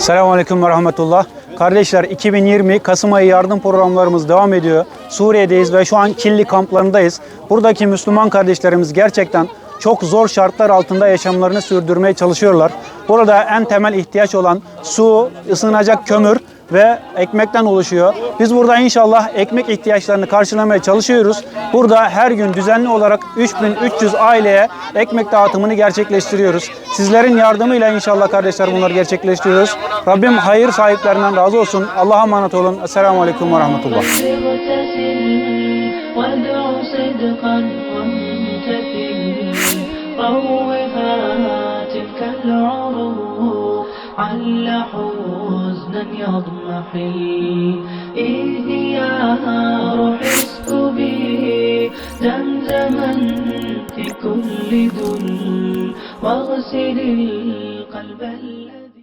Selamun Aleyküm ve Rahmetullah. Kardeşler 2020 Kasım ayı yardım programlarımız devam ediyor. Suriye'deyiz ve şu an Killi kamplarındayız. Buradaki Müslüman kardeşlerimiz gerçekten çok zor şartlar altında yaşamlarını sürdürmeye çalışıyorlar. Burada en temel ihtiyaç olan su, ısınacak kömür ve ekmekten oluşuyor. Biz burada inşallah ekmek ihtiyaçlarını karşılamaya çalışıyoruz. Burada her gün düzenli olarak 3300 aileye ekmek dağıtımını gerçekleştiriyoruz. Sizlerin yardımıyla inşallah kardeşler bunları gerçekleştiriyoruz. Rabbim hayır sahiplerinden razı olsun. Allah'a emanet olun. Esselamu Aleyküm ve Rahmetullah. اغتسل وادع صدقا وامتثل روها تلك العروق عل حزنا يضمحل إياها روح اسكبي زمزما في كل ذل واغسل القلب